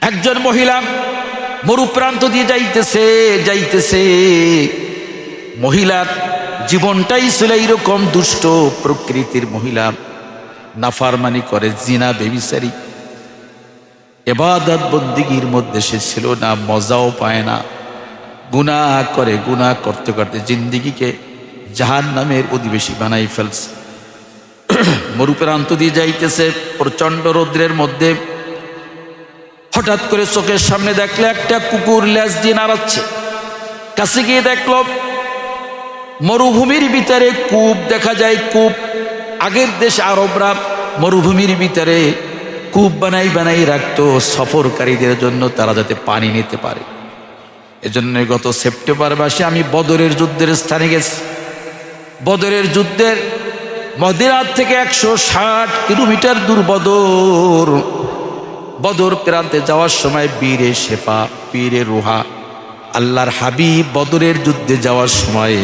একজন মহিলা মরুপ্রান্ত দিয়ে যাইতেছে যাইতেছে। মহিলার জীবনটাই ছিল এইরকম দুষ্ট প্রকৃতির মহিলা। নাফারমানি করে, জিনা বেবিসারি এবাদত বন্দিগির মধ্যে সে ছিল না, মজাও পায় না। গুনাহ করে, গুনাহ করতে করতে জিন্দিগিকে জাহান নামের অধিবেশী বানাই ফেলছে। মরুপ্রান্ত দিয়ে যাইতেছে প্রচণ্ড রৌদ্রের মধ্যে হঠাৎ করে চোখের সামনে দেখল একটা কুকুর ল্যাস দিয়ে নাড়াচ্ছে। কাছে গিয়ে দেখল, মরুভূমির ভিতরে কূপ দেখা যায়, কূপ। আগের দেশ আরবরা মরুভূমির ভিতরে কূপ বানাই বানাই রাখতো, সফরকারীদের জন্য তারা যাতে পানি নিতে পারে। এজন্য গত সেপ্টেম্বর মাসে আমি বদরের যুদ্ধের স্থানে গেছি। বদরের যুদ্ধের মদিনার থেকে একশো ষাট কিলোমিটার দূর বদর। বদর প্রান্তে যাওয়ার সময় বীরে শেফা, পীরে রুহা, আল্লাহর হাবিব বদরের যুদ্ধে যাওয়ার সময়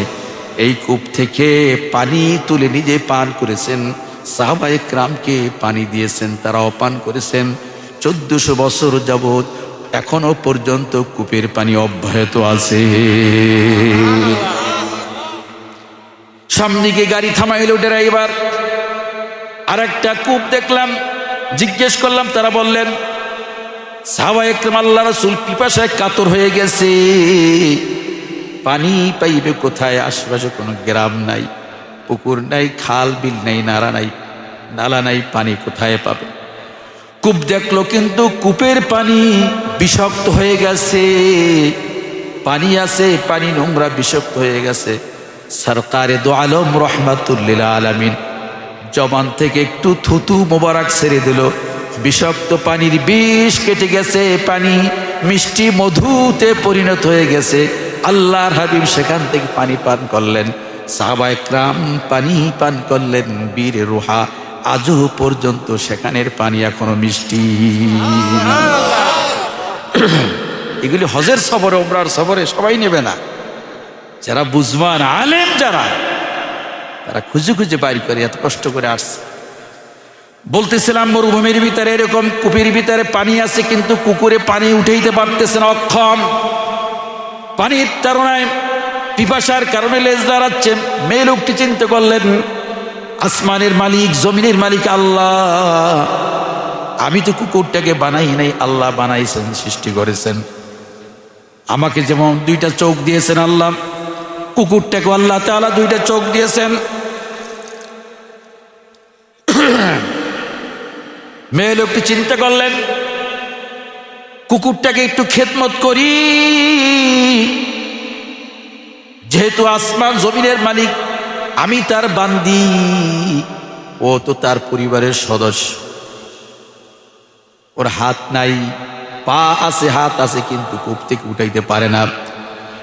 এই কূপ থেকে পানি তুলে নিজে পান করেছেন। সাহাবায়ে ক্রামকে পানি দিয়েছেন, তারাও পান করেছেন। চোদ্দশো বছর যাবৎ এখনও পর্যন্ত কূপের পানি অব্যাহত আছে। সামদিকে গাড়ি থামাইল ড্রাইভার। আর একটা কূপ দেখলাম। জিজ্ঞেস করলাম, তারা বললেন কাতর হয়ে গেছে। পানি পাইবে কোথায়? আশেপাশে কোনো গ্রাম নাই, পুকুর নাই, খাল বিল নাই, নালা নাই নালা নাই, পানি কোথায় পাবে? কূপ দেখল, কিন্তু কূপের পানি বিষাক্ত হয়ে গেছে। পানি আছে, পানি নোংরা বিষাক্ত হয়ে গেছে। সরকারে দো আলম রহমাতুল্লিল আলমিন। জবান থেকে একটু থুতু মোবারক ছেড়ে দিল। বিষাক্ত পানির বিষ কেটে গেছে, পানি মিষ্টি মধুতে পরিণত হয়ে গেছে। আল্লাহর হাবিব সেখান থেকে পানি পান করলেন। সাহাবা পানি পান করলেন বীর রোহা। আজও পর্যন্ত সেখানের পানি এখনও মিষ্টি। এগুলি হজের সফরে ওমরার সফরে সবাই নেবে না। যারা বুঝবান, আলেম যারা তারা খুঁজে খুঁজে বাইর করে, এত কষ্ট করে আসছে। বলতেছিলাম, মরুভূমির ভিতরে এরকম কুপির ভিতরে পানি আছে, কিন্তু কুকুরে পানি উঠেইতে পারতেছে না, অক্ষম। পানির তারণায় পিপাসার কারণে লেজ দাঁড়াচ্ছে। মেয়ে লোকটি চিন্তা করলেন, আসমানের মালিক, জমিনের মালিক আল্লাহ। আমি তো কুকুরটাকে বানাই নাই, আল্লাহ বানাইছেন, সৃষ্টি করেছেন। আমাকে যেমন দুইটা চোখ দিয়েছেন আল্লাহ কুকুরটাকে আল্লাহ তালা দুইটা চোখ দিয়েছেন। মেয়ে লোকটি চিন্তা করলেন, কুকুরটাকে একটু খেদমত করি। যেহেতু আসমান জমিনের মালিক, আমি তার বান্দি, ও তো তার পরিবারের সদস্য। ওর হাত নাই, পা আছে, হাত আছে, কিন্তু কূপ থেকে উঠাইতে পারে না।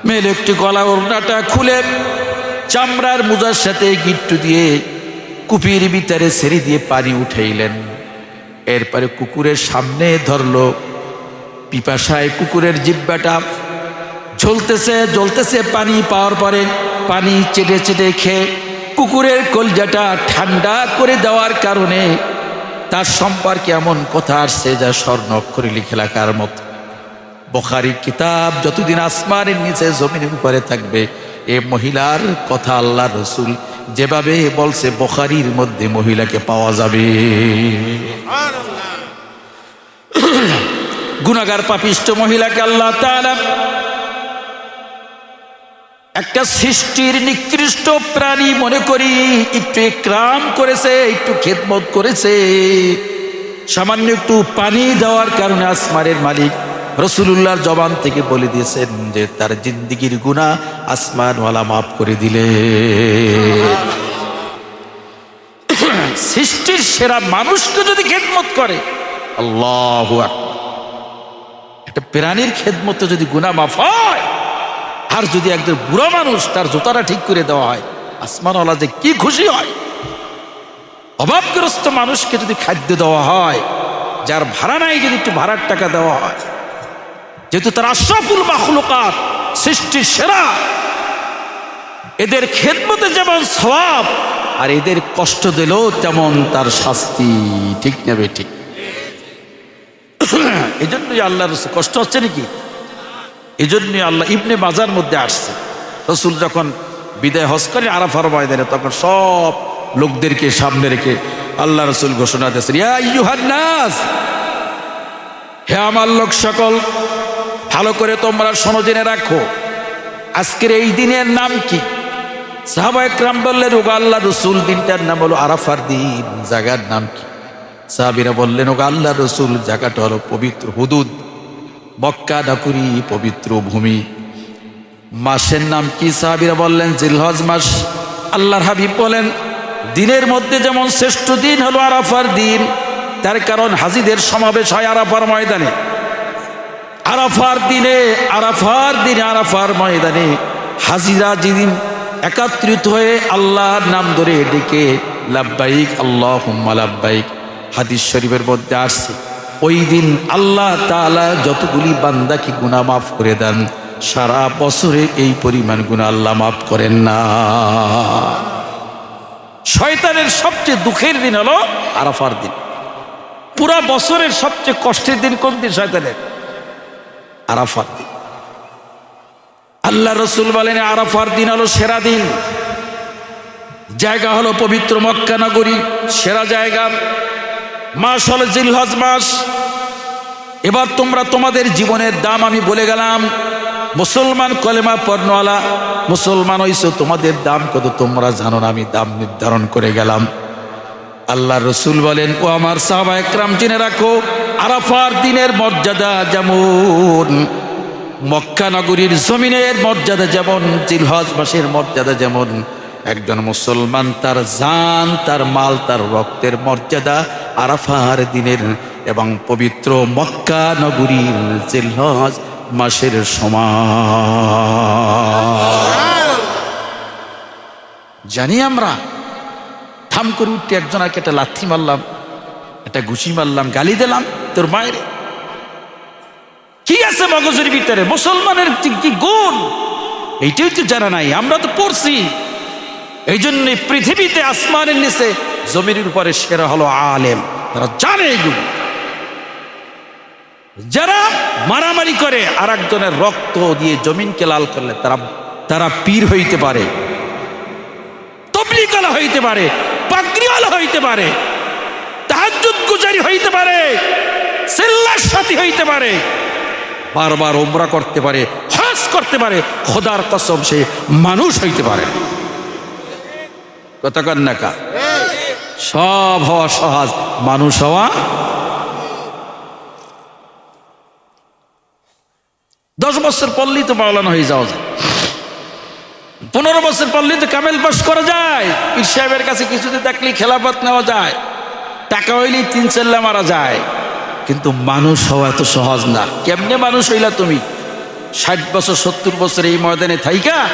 মেয়ে একটি গলা ওড়নাটা খুলে চামড়ার মোজার সাথে গিট্টু দিয়ে কুপির ভিতরে ছেড়ে দিয়ে পানি উঠাইলেন। এরপরে কুকুরের সামনে ধরলো পিপাসায় কুকুরের জিব্বাটা। ঝলতেছে জ্বলতেছে পানি পাওয়ার পরে পানি চেটে চেটে খেয়ে কুকুরের কলজাটা ঠান্ডা করে দেওয়ার কারণে তার সম্পর্কে এমন কথা আসছে যা স্বর্ণ অক্ষরে লিখে লেখার মতো। বখারি কিতাব যতদিন আসমানের নিচে জমিনের উপরে থাকবে এ মহিলার কথা আল্লাহ রসুল যেভাবে বলছে বখারির মধ্যে মহিলাকে পাওয়া যাবে। গুনাগার পাপিষ্ট মহিলাকে আল্লাহ একটা সৃষ্টির নিকৃষ্ট প্রাণী মনে করি একটু একরাম করেছে একটু খেদমত করেছে। সামান্য একটু পানি দেওয়ার কারণে আসমানের মালিক রসুল্লাহর জবান থেকে বলে দিয়েছেন যে তার জিন্দিগির গুণা আসমানওয়ালা মাফ করে দিলে। সৃষ্টির সেরা মানুষকে যদি খেদমত করে, আল্লাহ একটা প্রাণীর খেদমতে যদি গুণা মাফ হয়, আর যদি একজন বুড়ো মানুষ তার জুতাটা ঠিক করে দেওয়া হয়, আসমানওয়ালা যে কি খুশি হয়। অভাবগ্রস্ত মানুষকে যদি খাদ্য দেওয়া হয়, যার ভাড়া নাই, যদি একটু ভাড়ার টাকা দেওয়া হয় যেহেতু তার আশরাফুল মাখলুকাত, সৃষ্টির সেরা। এদের খেদমতে যেমন সবাব আর এদের কষ্ট দিলেও তেমন তার শাস্তি ঠিক নেবে ঠিক। এই জন্যই আল্লাহ রসুল, কষ্ট হচ্ছে নাকি? এই জন্যই আল্লাহ ইবনে বাজার মধ্যে আসছে। রসুল যখন বিদায় হজ করে আরাফার ময়দানে, তখন সব লোকদেরকে সামনে রেখে আল্লাহ রসুল ঘোষণা দিয়েছেন হে আমার লোক সকল ভালো করে তোমরা শোনো, জেনে রাখো। আজকের এই দিনের নাম কি? সাহাবা একরাম বললেন, ওগা আল্লাহ রসুল, দিনটার নাম হলো আরাফার দিন জায়গার নাম কি? সাহাবিরা বললেন, ওগা আল্লাহ রসুল জায়গাটা হলো পবিত্র হুদুদ, মক্কা ডাকুরি পবিত্র ভূমি। মাসের নাম কি? সাহাবিরা বললেন, জিলহজ মাস। আল্লাহর হাবিব বলেন, দিনের মধ্যে যেমন শ্রেষ্ঠ দিন হলো আরাফার দিন, তার কারণ হাজিদের সমাবেশ হয় আরাফার ময়দানে। আরাফার দিনে আরাফার দিনে, আরাফার ময়দানে হাজিরা যেদিন একাত্রিত হয়ে আল্লাহর নাম ধরে ডেকে, লাব্বাইক আল্লাহ লাব্বাইক, হাদিস শরীফের মধ্যে আসছে। ওই দিন আল্লাহ তাআলা যতগুলি বান্দাকে গুনাহ মাফ করে দেন, সারা বছরে এই পরিমাণ গুনাহ আল্লাহ মাফ করেন না। শয়তানের সবচেয়ে দুঃখের দিন হলো আরাফার দিন। পুরা বছরের সবচেয়ে কষ্টের দিন কোন দিন শয়তানের। আরাফার দিন। আল্লাহ রসুল বলেন, আরাফার দিন হলো সেরা দিন। জায়গা হলো পবিত্র মক্কা নগরী, সেরা জায়গা। মাস হলো জিলহজ মাস। এবার তোমরা তোমাদের জীবনের দাম আমি বলে গেলাম, মুসলমান কলেমা পর্ণওয়ালা মুসলমান হইছো, তোমাদের দাম কত তোমরা জানো না, আমি দাম নির্ধারণ করে গেলাম। আল্লাহ রসুল বলেন, ও আমার সাহাবা একরাম জেনে রাখো আরাফার দিনের মর্যাদা যেমন মক্কা নগরীর জমিনের মর্যাদা যেমন, জিলহজ মাসের মর্যাদা যেমন, একজন মুসলমান তার জান, তার মাল, তার রক্তের মর্যাদা আরাফার দিনের এবং পবিত্র মক্কা নগরীর জিলহজ মাসের সমান। জানি আমরা, থাম করে উঠতে একজন আর একটা লাথি মারলাম, একটা ঘুষি মারলাম, গালি দিলাম। তোর মায়ের। কি আছে মগজের ভিতরে? মুসলমানের কি- গুণ? এইটাই তো জানা নাই, আমরা তো পড়ছি। এই জন্য পৃথিবীতে আসমানের নিচে জমির উপরে সেরা হলো আলেম। তারা জানে এগুলো যারা মারামারি করে আর একজনের রক্ত দিয়ে জমিনকে লাল করলে তারা তারা পীর হইতে পারে তবলিকালা হইতে পারে, পাগড়িওয়ালা হইতে পারে, তাহাজ্জুদ গুজারি হইতে পারে। সেল্লার সাথী হইতে পারে, বারবার ওমরা করতে পারে, হজ করতে পারে, খোদার কসম সে মানুষ হইতে পারে। কথা কন্যাকা সব হওয়া সহজ, মানুষ হওয়া দশ বছর পড়লেই তো মাওলানা হয়ে যাওয়া যায়। পনেরো বছর পড়লেই তো কামেল পাস করা যায়। পীর সাহেবের কাছে কিছুতে দেখলেই খেলাফত নেওয়া যায়। টাকা হইলেই তিন চেল্লা মারা যায়। কিন্তু মানুষ হওয়া এত সহজ না। কেমনে মানুষ হইলা তুমি? ষাট বছর, সত্তর বছর এই ময়দানে থাইকা,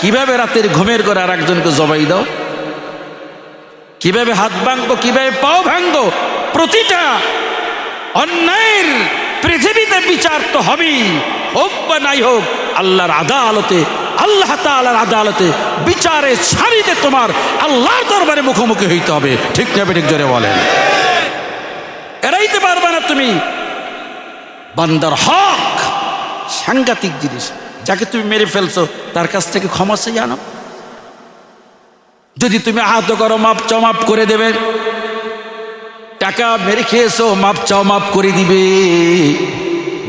কীভাবে রাতের ঘুমের করে আর একজনকে জবাই দাও? কীভাবে হাত ভাঙবো, কীভাবে পাও ভাঙবো? প্রতিটা অন্যায়ের পৃথিবীতে বিচার তো হবেই। হোক বা নাই হোক, আল্লাহর আদালতে, আল্লাহ তাআলার আদালতে বিচারে ছাড়িতে তোমার আল্লাহর দরবারে মুখোমুখি হইতে হবে। ঠিক না ঠিক জোরে বলেন। এড়াইতে পারবে না তুমি। বান্দার হক। সাংঘাতিক জিনিস। যাকে তুমি মেরে ফেলছো, তার কাছ থেকে ক্ষমা চাই আনো যদি তুমি আহত করো, মাপ চাও, মাপ করে দেবে। টাকা মেরে খেয়েছো, মাপ চাও, মাপ করে দিবে।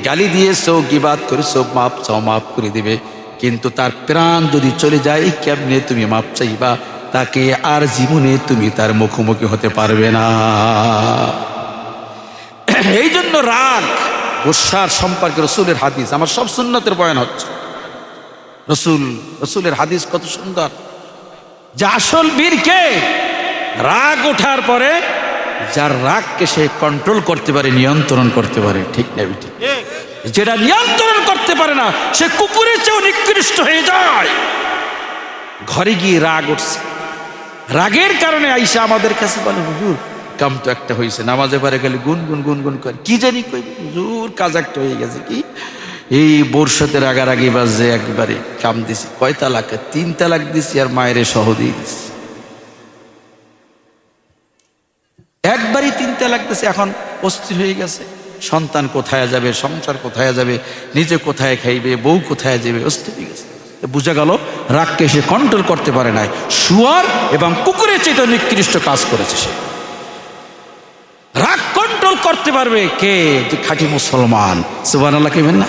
গালি দিয়েছ, গিবাদ করেছ, মাপ চাও, মাপ করে দিবে। কিন্তু তার প্রাণ যদি চলে যায়, কেমনে তুমি মাপ চাইবা? তাকে আর জীবনে তুমি তার মুখোমুখি হতে পারবে না। এই জন্য রাগ, গোসার সম্পর্কে রসুলের হাদিস, আমার সব সুন্নতের বয়ান হচ্ছে। রসুল, রসুলের হাদিস কত সুন্দর। যে আসল বীর কে রাগ ওঠার পরে যার রাগকে সে কন্ট্রোল করতে পারে, নিয়ন্ত্রণ করতে পারে, ঠিক না ঠিক যেটা নিয়ন্ত্রণ করতে পারে না, সে কুকুরের চেয়েও নিকৃষ্ট হয়ে যায়। ঘরে গিয়ে রাগ উঠছে। রাগের কারণে আইসা আমাদের কাছে বলে, হুজুর কাম তো একটা হয়েছে নামাজে পারে গেলে গুন গুন গুন গুন করে। কি জানি কই, হুজুর কাজ একটা হয়ে গেছে কি? এই বর্ষাতে রাগারাগি বাজে একবারে, কাম দিছি। কয় তালাক? তিন তালাক দিছি আর মায়ের সহ দিয়ে দিছি। একবারই তিন তালাক দিছি, এখন অস্থির হয়ে গেছে। সন্তান কোথায় যাবে, সংসার কোথায় যাবে, নিজে কোথায় খাইবে, বউ কোথায় যাবে, অস্থির হয়ে গেছে। বোঝা গেল, রাগকে সে কন্ট্রোল করতে পারে নাই। শুয়ার এবং কুকুরের চেয়ে নিকৃষ্ট কাজ করেছে সে। কন্ট্রোল করতে পারবে কে? যে খাঁটি মুসলমান। সুবান আল্লাহ কেবেন না?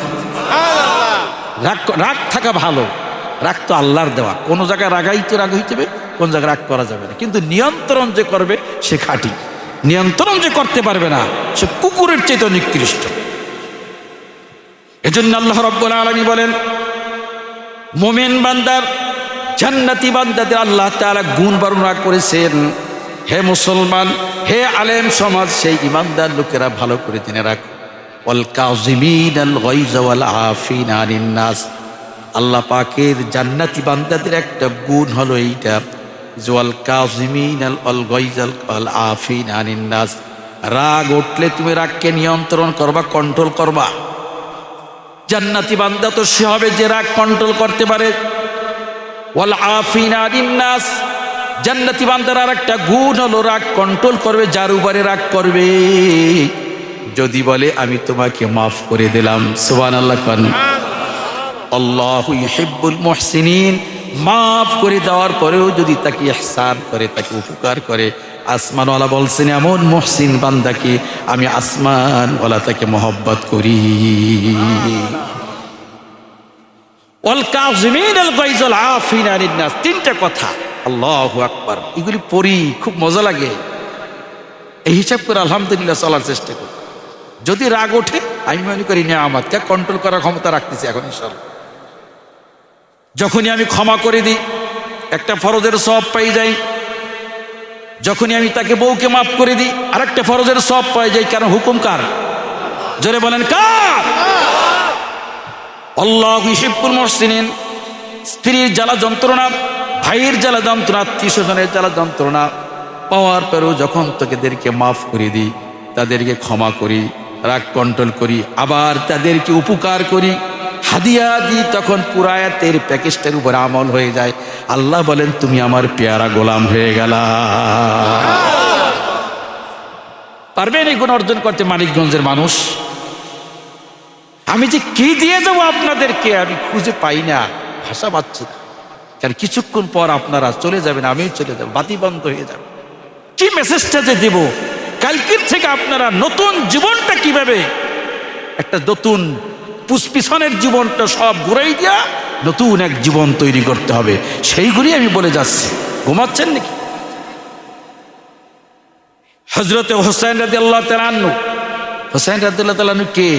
রাগ রাগ থাকা ভালো। রাগ তো আল্লাহর দেওয়া। কোন জায়গায় রাগাইতে রাগ হইতে হবে কোন জায়গায় রাগ করা যাবে না। কিন্তু নিয়ন্ত্রণ যে করবে সে খাঁটি। নিয়ন্ত্রণ যে করতে পারবে না সে কুকুরের চেয়ে নিকৃষ্ট। এজন্য আল্লাহ রব্বুল আলমী বলেন মোমেন বান্দার জান্নাতি বান্দাদের আল্লাহ তাআলা গুণ বর্ণনা করেছেন। হে মুসলমান, হে আলেম সমাজ, সেই ইমানদার লোকেরা ভালো করে জেনে রাখো। ওয়াল কাযিমিন আল আফিন নাস। আল্লাহ পাকের জান্নাতি বান্দাদের একটা গুণ হলো এইটা জোয়াল কাযিমিন আল আল আফিন রাগ উঠলে তুমি রাগকে নিয়ন্ত্রণ করবা কন্ট্রোল করবা। জান্নাতি বান্দা তো সে হবে যে রাগ কন্ট্রোল করতে পারে। ওয়াল আফিন নাস। জান্নাতি বান্দার আর একটা গুণ হলো রাগ কন্ট্রোল করবে, যার উপরে রাগ করবে। যদি বলে, আমি তোমাকে মাফ করে দিলাম। সুবান আল্লাহ খান আল্লাহ ইহিব্বুল মুহসিনিন। মাফ করে দেওয়ার পরেও যদি তাকে ইহসান করে, তাকে উপকার করে, আসমানওয়ালা বলছেন, এমন মহসিন বান্দাকে আমি আসমানওয়ালা তাকে মহব্বত করি। তিনটা কথা। আল্লাহু আকবার। এগুলি পড়ি, খুব মজা লাগে। এই হিসাব করে আলহামদুলিল্লাহ চলার চেষ্টা করি। যদি রাগ ওঠে, আমি মনে করি নিয়ামতকে কন্ট্রোল করার ক্ষমতা রাখতেছি এখন ইনশাল্লাহ যখনই আমি ক্ষমা করে দিই, একটা ফরজের সব পাই যাই। যখনই আমি তাকে বউকে মাফ করে দিই, আরেকটা ফরজের সব পাই যাই, কারণ হুকুম কার? জোরে বলেন, কার? আল্লাহ হিসিবুল মহসিনিন, স্ত্রীর জ্বালা যন্ত্রণা ভাইয়ের জ্বালা যন্ত্রণা আত্মীয় স্বজনের জ্বালা যন্ত্রণা, পাওয়ার পরেও যখন তোকেদেরকে মাফ করে দিই, তাদেরকে ক্ষমা করি, রাগ কন্ট্রোল করি, আবার তাদেরকে উপকার করি, হাদিয়া দিই, তখন পুরায়াতের প্যাকেজটার উপর আমল হয়ে যায়। আল্লাহ বলেন, তুমি আমার পেয়ারা গোলাম হয়ে গেলা। পারবেন এই গুণ অর্জন করতে মানিকগঞ্জের মানুষ? আমি যে কি দিয়ে যাব আপনাদেরকে, আমি খুঁজে পাই না, ভাষা পাচ্ছি না। কারণ কিছুক্ষণ পর আপনারা চলে যাবেন, আমিও চলে যাব বাতি বন্ধ হয়ে যাবে। কি মেসেজটা যে দেব? কালকের থেকে আপনারা নতুন জীবনটা কীভাবে? একটা নতুন পুষ্পিছনের জীবনটা সব ঘুরাই দিয়া নতুন এক জীবন তৈরি করতে হবে। সেইগুলি আমি বলে যাচ্ছি। ঘুমাচ্ছেন নাকি? হজরতে হোসেন রাজি আল্লাহ তালান্নু হোসেন রাদিল্লাহ তালান্নু কে?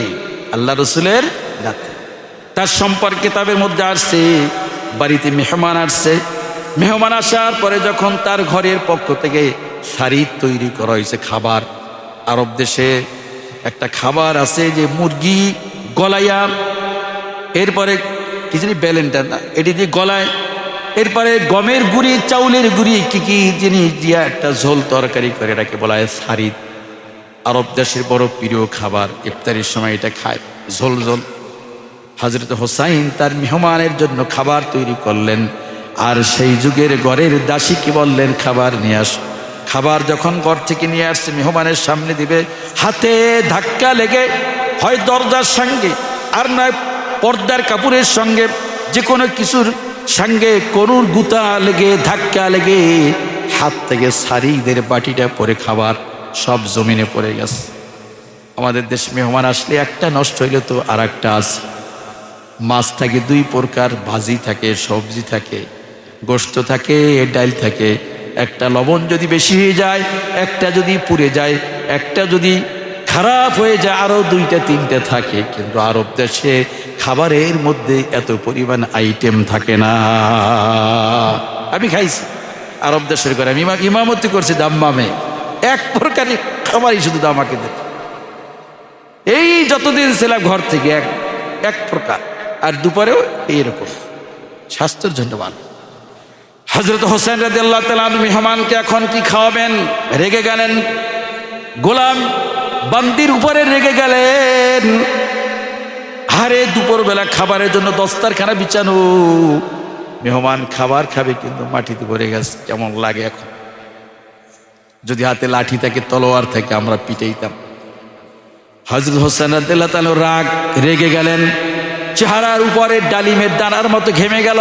আল্লাহ রসুলের তার সম্পর্কে তাদের মধ্যে আসছে বাড়িতে মেহমান আসছে। মেহমান আসার পরে যখন তার ঘরের পক্ষ থেকে শাড়ি তৈরি করা হয়েছে খাবার, আরব দেশে একটা খাবার আছে যে মুরগি গলাইয়া এরপরে কি জানি ব্যালেন্টা না, এটি দিয়ে গলায়, এরপরে গমের গুড়ি, চাউলের গুড়ি, কি কি জিনিস দিয়া একটা ঝোল তরকারি করে এটাকে বলা হয় সারিদ আরব দেশের বড় প্রিয় খাবার, ইফতারির সময় এটা খায়, ঝোল ঝোল। হজরত হোসাইন তার মেহমানের জন্য খাবার তৈরি করলেন। আর সেই যুগের ঘরের দাসীকে বললেন, খাবার নিয়ে আস। খাবার যখন ঘর থেকে নিয়ে আসছে, মেহমানের সামনে দিবে, হাতে ধাক্কা লেগে হয় দরজার সঙ্গে, আর নয় পর্দার কাপড়ের সঙ্গে যে কোনো কিছুর সঙ্গে করুর গুতা লেগে, ধাক্কা লেগে, হাত থেকে সারিদের বাটিটা পরে খাবার সব জমিনে পড়ে গেছে। আমাদের দেশ মেহমান আসলে একটা নষ্ট হইলে তো আর একটা আছে। মাছ থাকে দুই প্রকার, ভাজি থাকে, সবজি থাকে গোস্ত থাকে, ডাল থাকে। একটা লবণ যদি বেশি হয়ে যায়, একটা যদি পুড়ে যায়, একটা যদি খারাপ হয়ে যায় আরও দুইটা, তিনটা থাকে। কিন্তু আরব দেশে খাবারের মধ্যে এত পরিমাণ আইটেম থাকে না। আমি খাইছি। আরব দেশের ঘরে আমি ইমা- ইমামতি করছি দাম্মামে। এক প্রকারই খাবারই শুধু দামাকে দেয়। এই যতদিন ছিলাম ঘর থেকে, এক এক প্রকার। আর দুপুরেও এইরকম। স্বাস্থ্যের জন্য ভালো। হজরত হোসেন রাজি আল্লাহ তালু মেহমানকে এখন কি খাওয়াবেন? রেগে গেলেন। গোলাম বান্দির উপরে রেগে গেলেন। আরে, দুপুরবেলা খাবারের জন্য দস্তারখানা বিছানো। মেহমান খাবার খাবে কিন্তু মাটিতে পড়ে গেছে, কেমন লাগে এখন? যদি হাতে লাঠি থাকে, তলোয়ার থাকে, আমরা পিটাইতাম। হজরত হোসেন রাগ, রেগে গেলেন। চেহারার উপরে ডালিমের দানার মতো ঘেমে গেল।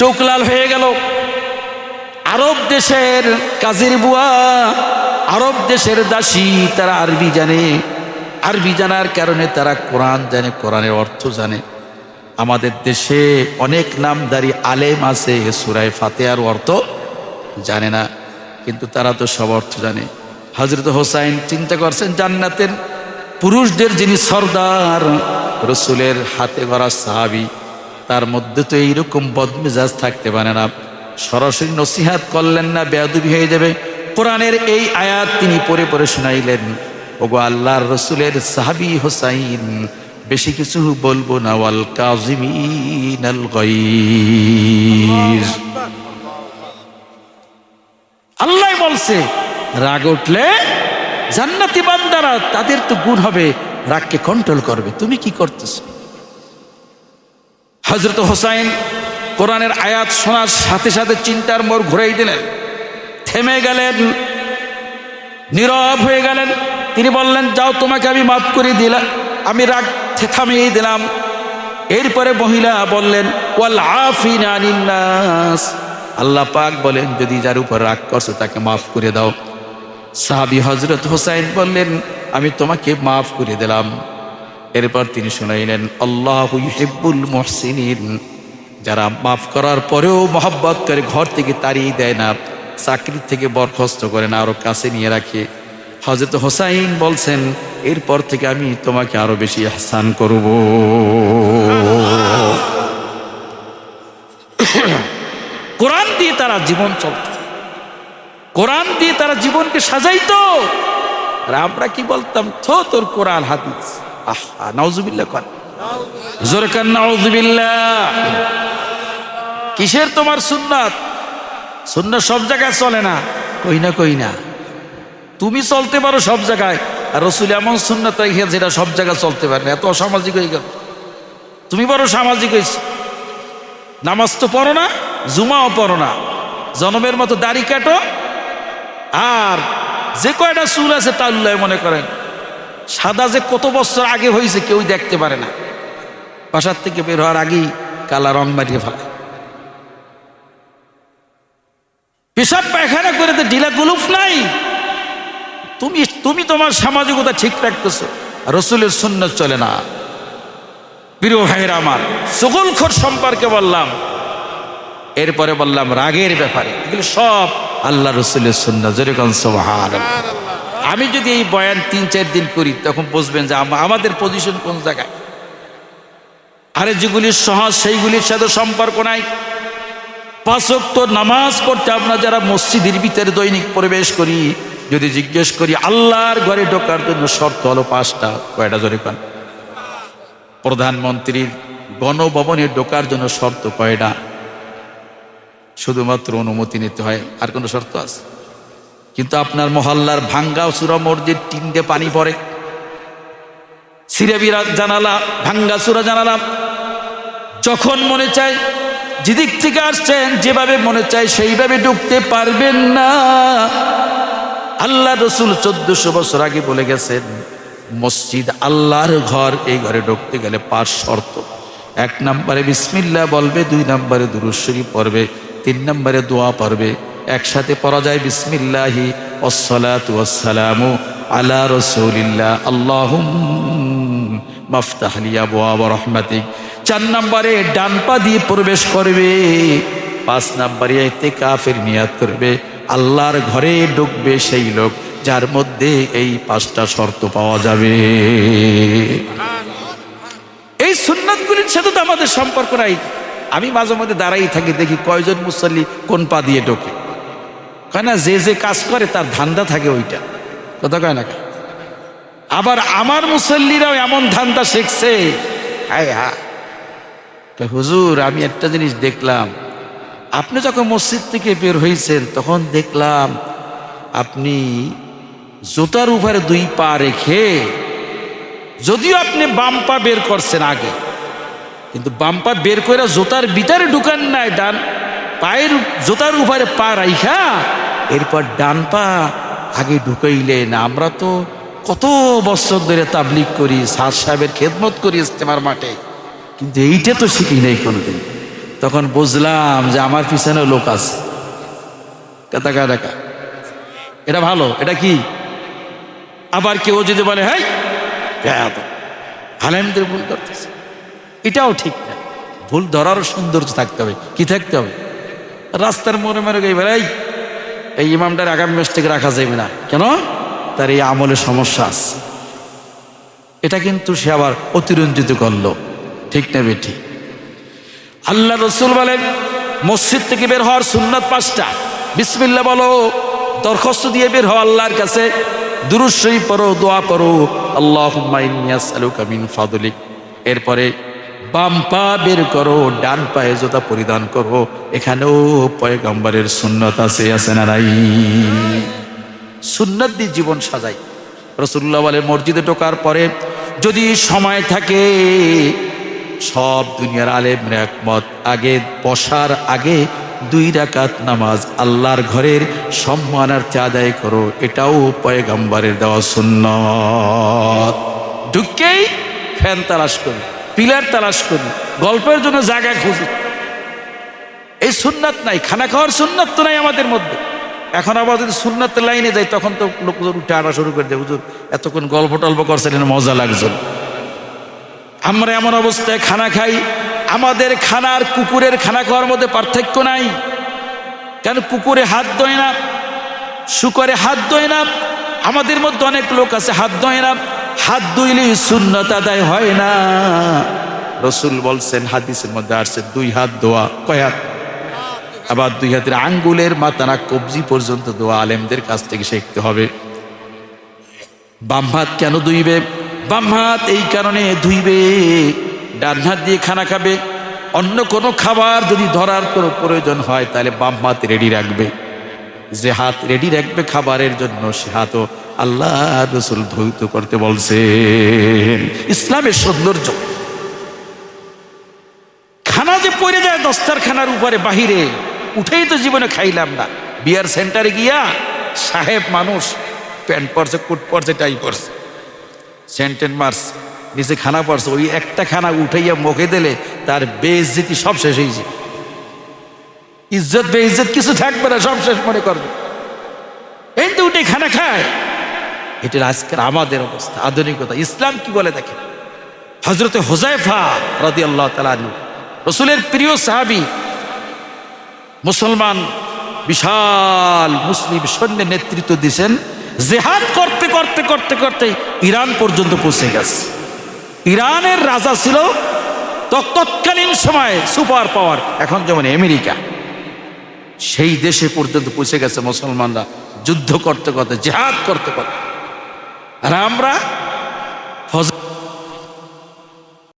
চোখ লাল হয়ে গেল। আরব দেশের কাজের বুয়া, আরব দেশের দাসী, তারা আরবি জানে। আরবি জানার কারণে তারা কোরআন জানে, কোরআনের অর্থ জানে। আমাদের দেশে অনেক নামদারি আলেম আছে সুরায় ফাতেহার অর্থ জানে না, কিন্তু তারা তো সব অর্থ জানে। হজরত হোসাইন চিন্তা করছেন, জান্নাতের পুরুষদের যিনি সর্দার রসুলের হাতে গড়া সাহাবি, তার মধ্যে তো এইরকম বদমেজাজ থাকতে পারে না। সরাসরি নসিহাত করলেন না, বেয়াদুবি হয়ে যাবে। কোরআনের এই আয়াত তিনি পরে পরে শোনাইলেন, ওগো আল্লাহর রসুলের সাহাবি হোসাইন, বেশি কিছু বলব না, ওয়াল কাজিমিন আল্লাহ বলছে, রাগ উঠলে জান্নাতি বান্দারা তাদের তো গুণ হবে রাগকে কন্ট্রোল করবে। তুমি কি করতেছ? হজরত হোসাইন কোরআনের আয়াত শোনার সাথে সাথে চিন্তার মোড় ঘুরাই দিলেন। থেমে গেলেন, নীরব হয়ে গেলেন। তিনি বললেন, যাও, তোমাকে আমি মাফ করে দিলাম। আমি রাগ থামিয়ে দিলাম। এরপরে মহিলা বললেন আল্লাহ পাক বলেন, যদি যার উপর রাগ করছ, তাকে মাফ করে দাও। সাহাবি হজরত হোসাইন বললেন, আমি তোমাকে মাফ করে দিলাম। এরপর তিনি শুনাইলেন, আল্লাহ হিব্বুল মহসিনিন। যারা মাফ করার পরেও মহব্বত করে ঘর থেকে তাড়িয়ে দেয় না, চাকরি থেকে বরখাস্ত করে না, আরও কাছে নিয়ে রাখে। হজরত হোসাইন বলছেন, এরপর থেকে আমি তোমাকে আরও বেশি আহসান করব। কোরআন দিয়ে তারা জীবন চলত কোরআন দিয়ে তারা জীবনকে সাজাইতো। আর আমরা কি বলতাম? থো, তোর কোরআন হাদিস। আহা নাউজুবিল্লাহ কর। জোরে কান নাউজুবিল্লাহ। কিসের তোমার সুন্নাত? সুন্নাত সব জায়গায় চলে না। কই না কই না। তুমি চলতে পারো সব জায়গায়। আর রসুল এমন সুন্নাত রেখে যেটা সব জায়গায় চলতে পারে না। এত অসামাজিক হয়ে গেল। তুমি বড় সামাজিক হয়েছ। নামাজ তো পড়ো না, জুমাও পড়ো না। জনমের মতো দাড়ি কাটো আর যে কয়টা চুল আছে তা উল্লায় মনে করেন, সাদা যে কত বছর আগে হয়েছে কেউ দেখতে পারে না। বাসার থেকে বের হওয়ার আগেই কালা রং মারিয়ে ফেলে। পেশাব পায়খানা করে তো ঢিলা গুলুফ নাই। তুমি তুমি তোমার সামাজিকতা ঠিক রাখতেছো রসুলের সুন্নত চলে না। প্রিয় ভাইয়ের আমার সকলখোর সম্পর্কে বললাম এরপরে বললাম রাগের ব্যাপারে। এগুলো সব আল্লাহ রসুলের সুন্না যেরকম সোহান আমি যদি এই বয়ান তিন চার দিন করি তখন বুঝবেন যে আমাদের পজিশন কোন জায়গায়? আরে যেগুলি সহজ সেইগুলির সাথে সম্পর্ক নাই। পাঁচক্ত নামাজ পড়তে আমরা যারা মসজিদের ভিতরে দৈনিক প্রবেশ করি যদি জিজ্ঞেস করি আল্লাহর ঘরে ঢোকার জন্য শর্ত হলো পাঁচটা কয়টা জোরে পান প্রধানমন্ত্রীর গণভবনে ঢোকার জন্য শর্ত কয়টা? শুধুমাত্র অনুমতি নিতে হয়। আর কোনো শর্ত আছে? কিন্তু আপনার মহল্লার ভাঙ্গা সুরা মসজিদ টিন দিয়ে পানি পড়ে। সিরেবিরা জানালা, ভাঙ্গা সুরা জানালা। যখন মনে চায়, যেদিক থেকে আসছেন, যেভাবে মনে চায়, সেইভাবে ঢুকতে পারবেন না। আল্লাহ রসুল চোদ্দশো বছর আগে বলে গেছেন, মসজিদ আল্লাহর ঘর, এই ঘরে ঢুকতে গেলে পাঁচ শর্ত। এক নম্বরে বিসমিল্লা বলবে, দুই নম্বরে দুরুশ্বরী পড়বে। তিন নম্বরে দোয়া পড়বে। একসাথে পড়া যায় বিসমিল্লাহি ওসলাতু ওয়াসসালামু আলা রসুলিল্লাহ। আল্লাহ মাফতাহলিয়া বোয়া রহমাতিক। চার নম্বরে ডান পা দিয়ে প্রবেশ করবে। পাঁচ নম্বরে এতে কাফের নিয়াত করবে। আল্লাহর ঘরে ঢুকবে সেই লোক যার মধ্যে এই পাঁচটা শর্ত পাওয়া যাবে। এই সুন্নাতগুলির সাথে তো আমাদের সম্পর্ক নাই। আমি মাঝে মধ্যে দাঁড়াই থাকি, দেখি কয়জন মুসল্লি কোন পা দিয়ে ঢোকে। কয় না, যে যে কাজ করে তার ধান্দা থাকে ওইটা। কথা কয় না আবার আমার মুসল্লিরাও এমন ধান্দা শিখছে। হুজুর, আমি একটা জিনিস দেখলাম। আপনি যখন মসজিদ থেকে বের হয়েছেন তখন দেখলাম আপনি জুতার উপরে দুই পা রেখে, যদিও আপনি বাম পা বের করছেন আগে কিন্তু বাম পা বের করে জোতার ভিতরে ঢুকান নাই, ডান পায়ের জোতার উপরে পা রাইখা, এরপর ডান পা আগে ঢুকাইলেন আমরা তো কত বছর ধরে তাবলিক করি সার সাহেবের খেদমত করি ইস্তেমার মাঠে। কিন্তু এইটা তো শিখি নাই কোনোদিন। তখন বুঝলাম যে আমার পিছনে লোক আছে। কাতাকা ডাকা এটা ভালো, এটা কি? আবার কেউ যদি বলে হ্যাঁ আলেমদের ভুল করতেছে? এটাও ঠিক না। ভুল ধরারও সৌন্দর্য থাকতে হবে। কি থাকতে হবে? রাস্তার মোড়ে গিয়ে বেড়াই এই ইমামটার আগামী মাস থেকে রাখা যাবে না। কেন? তার এই আমলে সমস্যা আছে। এটা কিন্তু সে আবার অতিরঞ্জিত করল। ঠিক না বেঠি? আল্লাহ রসুল বলেন, মসজিদ থেকে বের হওয়ার সুন্নাত পাঁচটা। বিসমিল্লা বলো, দরখাস্ত দিয়ে বের হও আল্লাহর কাছে। দুরুশ্বই পড়ো, দোয়া পড়ো। আল্লাহ মিন এরপরে বাম পা বের করো, ডান পায়ে জোতা পরিধান করো। এখানেও পয়গম্বরের সুন্নত আছে আছে না নাই? সুন্নত দিয়ে জীবন সাজাই। রসুল্লাহ বলে, মসজিদে ঢোকার পরে যদি সময় থাকে, সব দুনিয়ার আলেম একমত। আগে বসার আগে দুই রাকাত নামাজ আল্লাহর ঘরের সম্মানার্থে আদায় করো। এটাও পয়গম্বরের দেওয়া সুন্নত। ঢুকেই ফ্যান তালাশ করি। পিলার তালাশ করি, গল্পের জন্য জায়গা খুঁজি। এই সুন্নাত নাই, খানা খাওয়ার সুন্নাত তো নাই আমাদের মধ্যে। এখন আবার যদি সুন্নাতের লাইনে যাই, তখন তো লোকজন উঠে আনা শুরু করে দেয়, হুজুর, এতক্ষণ গল্প টল্প করছিলেন মজা লাগছিল আমরা এমন অবস্থায় খানা খাই, আমাদের খানার কুকুরের খানা খাওয়ার মধ্যে পার্থক্য নাই। কেন কুকুরে হাত দয় না, শুকরে হাত দয় না, আমাদের মধ্যে অনেক লোক আছে, হাত দয় না। হাত ধুইলে শূন্যতা আদায় হয় না। রসুল বলছেন হাদিসের মধ্যে আসছে দুই হাত দোয়া কয় হাত? আবার দুই হাতের আঙ্গুলের মাতানা কবজি পর্যন্ত দোয়া আলেমদের কাছ থেকে শিখতে হবে। বাম হাত কেন ধুইবে? বাম হাত এই কারণে ধুইবে ডান হাত দিয়ে খানা খাবে। অন্য কোনো খাবার যদি ধরার কোনো প্রয়োজন হয় তাহলে বাম হাত রেডি রাখবে। যে হাত রেডি রাখবে খাবারের জন্য সে হাতও আল্লাহ রসুল ধৌত করতে বলছেন, ইসলামের সৌন্দর্য। খানা যে পড়ে যায় দস্তার খানার উপরে, বাহিরে, উঠেই তো জীবনে খাইলাম না। বিয়ার সেন্টারে গিয়া সাহেব মানুষ, প্যান্ট পরছে, কোট পরছে, টাই পরছে। সেন্টেন মার্স নিচে খানা পড়ছে ওই একটা খানা উঠাইয়া মুখে দিলে তার বেইজ্জতি সব শেষ হয়ে যাবে ইজ্জত, বেইজ্জত কিছু থাকবে না, সব শেষ মনে করবে। এই তো উঠে খানা খায়। এটা আজকের আমাদের অবস্থা, আধুনিকতা। ইসলাম কি বলে দেখেন? হজরতে হোজাইফা রাদি আল্লাহ তালু রসুলের প্রিয় সাহাবি, মুসলমান বিশাল মুসলিম সৈন্যের নেতৃত্ব দিয়েছেন, জেহাদ করতে করতে করতে করতে ইরান পর্যন্ত পৌঁছে গেছে। ইরানের রাজা ছিল তৎ- তৎকালীন সময়ে সুপার পাওয়ার, এখন যেমন আমেরিকা। সেই দেশে পর্যন্ত পৌঁছে গেছে মুসলমানরা, যুদ্ধ করতে করতে, জেহাদ করতে করতে। আর আমরা ফজ-